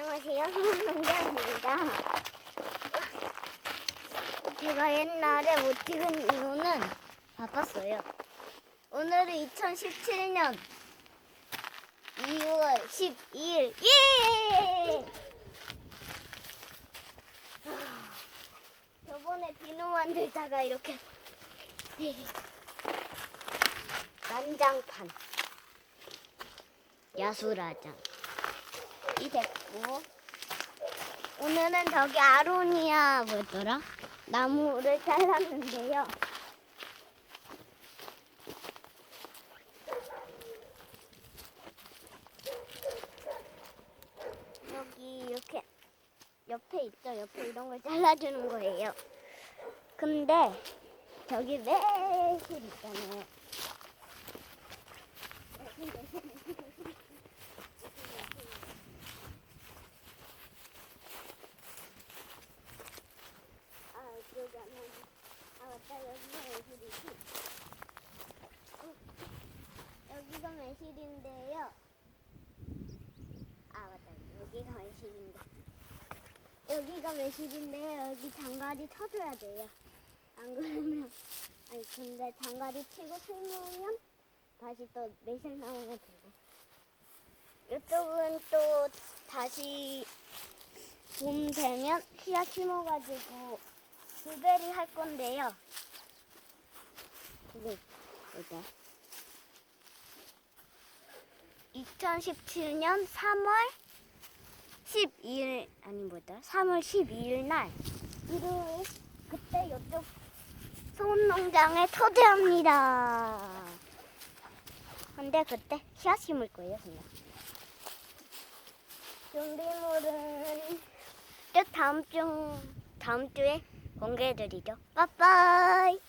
안녕하세요. 홍문동자입니다. 제가 옛날에 못 찍은 이유는 바빴어요. 오늘은 2017년 2월 12일. 예! 저번에 비누 만들다가 이렇게 난장판 야수라장 이 됐고 오늘은 저기 아로니아 뭐였더라? 나무를 잘랐는데요. 여기 이렇게 옆에 있죠? 옆에 이런 걸 잘라주는 거예요. 근데 저기 매실 있잖아요. 아, 기억이 안 나네. 아, 맞다. 여기가 매실이지. 어, 여기가 매실인데요. 아, 맞다. 여기가 매실인데. 여기가 매실인데 여기 장가리 쳐줘야 돼요. 안 그러면 아니 근데 장가리 치고 풀면 다시 또 매실 나오면 되고 이쪽은 또 다시 봄 되면 씨앗 심어가지고 블베리 할 건데요. 이거 뭐죠? 2017년 3월 12일 아니 뭐다 3월 12일 날 일요일 그때 이쪽 소금농장에 초대합니다. 근데 그때 씨앗 심을 거예요 그냥. 준비물은 쭉 다음 주 다음 주에 공개해드리죠. 빠빠이.